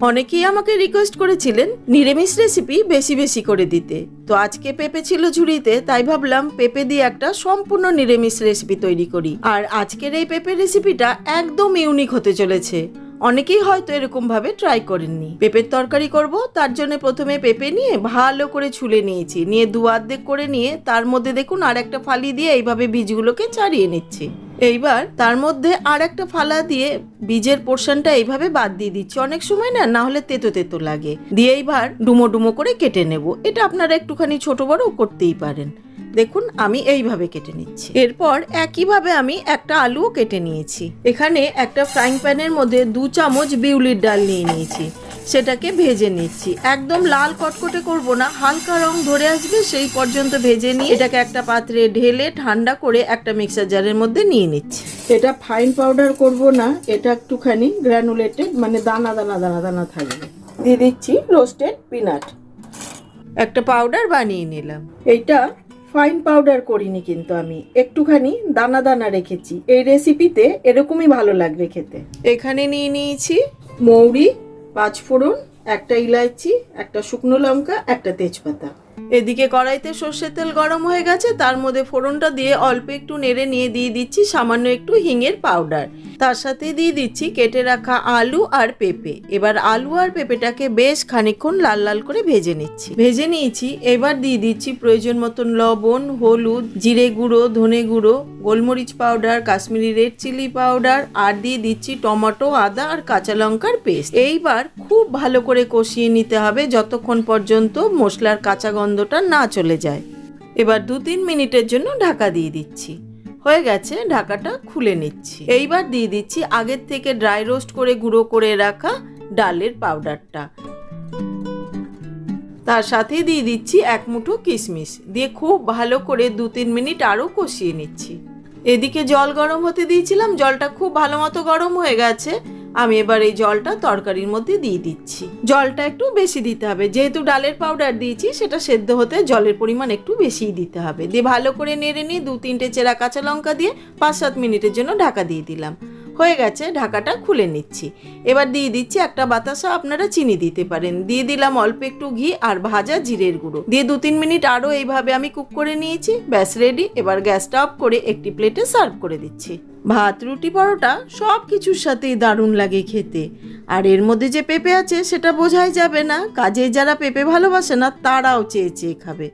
অনেকেই আমাকে রিকোয়েস্ট করেছিলেন নিরামিষ রেসিপি বেশি বেশি করে দিতে। তো আজকে পেঁপে ছিল ঝুড়িতে, তাই ভাবলাম পেঁপে দিয়ে একটা সম্পূর্ণ নিরামিষ রেসিপি তৈরি করি। আর আজকের এই পেঁপে রেসিপিটা একদম ইউনিক হতে চলেছে। অনেকেই হয়তো এরকম ভাবে ট্রাই করেননি। পেঁপের তরকারি করব, তার জন্য প্রথমে পেঁপে নিয়ে ভালো করে ছুলে নিয়েছি। নিয়ে দু অর্ধেক করে নিয়ে তার মধ্যে দেখুন আর একটা ফালি দিয়ে এইভাবে বীজগুলোকে ছাড়িয়ে নিচ্ছি। এইবার তার মধ্যে আর একটা ফালা দিয়ে বীজের পোর্শনটা এইভাবে বাদ দিয়ে দিচ্ছি। অনেক সময় না না হলে তেতো তেতো লাগে। দিয়ে এইবার ডুমো ডুমো করে কেটে নেব। এটা আপনারা একটুখানি ছোট বড় করতেই পারেন। দেখুন, আমি এইভাবে কেটে নিচ্ছি। এরপর একইভাবে আমি একটা আলুও কেটে নিয়েছি। এখানে একটা ফ্রাইং প্যানের মধ্যে দু চামচ বিউলির ডাল নিয়ে নিয়েছি। সেটাকে ভেজে নিচ্ছি। একদম লাল কটকটে করব না হালকা রং ধরে আসবে সেই পর্যন্ত ভেজে নিয়ে এটাকে একটা পাত্রে ঢেলে ঠান্ডা করে একটা মিক্সার জারের মধ্যে নিয়ে নিচ্ছি। এটা ফাইন পাউডার করব না এটা একটুখানি গ্র্যানুলেটেড মানে দানা দানা দানা দানা থাকবে। দিয়ে দিচ্ছি রোস্টেড পিনাট একটা পাউডার বানিয়ে নিলাম। এইটা ফাইন পাউডার করিনি কিন্তু আমি একটুখানি দানা দানা রেখেছি। এই রেসিপিতে এরকমই ভালো লাগবে খেতে। এখানে নিয়ে নিয়েছি মৌরি পাঁচফোড়ন একটা ইলাইচি, একটা শুকনো লঙ্কা, একটা তেজপাতা। এদিকে কড়াইতে সর্ষের তেল গরম হয়ে গেছে, তার মধ্যে ফোড়নটা দিয়ে অল্প একটু নেড়ে নিয়ে দিয়ে দিচ্ছি সামান্য একটু হিঙের পাউডার তার সাথে দিয়ে দিচ্ছি কেটে রাখা আলু আর পেঁপে। এবার আলু আর পেঁপেটাকে বেশ খানিকক্ষণ লাল লাল করে ভেজে নিচ্ছি। ভেজে নিয়েছি, এবার দিয়ে দিচ্ছি প্রয়োজন মতন লবণ, হলুদ, জিরে গুঁড়ো, ধনে গুঁড়ো গোলমরিচ powder Kashmiri red chilli powder আর দিয়ে দিচ্ছি টমেটো, আদা আর কাঁচা লঙ্কার পেস্ট এইবার খুব ভালো করে কষিয়ে নিতে হবে যতক্ষণ পর্যন্ত মশলার কাঁচা গন্ধটা না চলে যায়। এবার দু তিন মিনিটের জন্য ঢাকা দিয়ে দিচ্ছি। হয়ে গেছে, ঢাকাটা খুলে নিচ্ছি। এইবার দিয়ে দিচ্ছি আগের থেকে ড্রাই রোস্ট করে গুঁড়ো করে রাখা ডালের পাউডারটা তার সাথে দিয়ে দিচ্ছি এক মুঠো কিশমিশ। দিয়ে খুব ভালো করে দু তিন মিনিট আরও কষিয়ে নিচ্ছি। এদিকে জল গরম হতে দিয়েছিলাম, জলটা খুব ভালো মতো গরম হয়ে গেছে। আমি এবার এই জলটা তরকারির মধ্যে দিয়ে দিচ্ছি। জলটা একটু বেশি দিতে হবে, যেহেতু ডালের পাউডার দিয়েছি, সেটা সেদ্ধ হতে জলের পরিমাণ একটু বেশিই দিতে হবে। দিয়ে ভালো করে নেড়ে নিয়ে দু তিনটে চেরা কাঁচা লঙ্কা দিয়ে পাঁচ সাত মিনিটের জন্য ঢাকা দিয়ে দিলাম। হয়ে গেছে, ঢাকাটা খুলে নিচ্ছি। এবার দিয়ে দিচ্ছি একটা বাতাসা আপনারা চিনি দিতে পারেন। দিয়ে দিলাম অল্প একটু ঘি আর ভাজা জিরের গুঁড়ো। দিয়ে দু তিন মিনিট আরও এইভাবে আমি কুক করে নিয়েছি। ব্যাস রেডি এবার গ্যাসটা অফ করে একটি প্লেটে সার্ভ করে দিচ্ছি। ভাত, রুটি, পরোটা সব কিছুর সাথেই দারুণ লাগে খেতে। আর এর মধ্যে যে পেঁপে আছে সেটা বোঝাই যাবে না। কাজে যারা পেঁপে ভালোবাসে না, তারাও চেয়ে চেয়ে খাবে।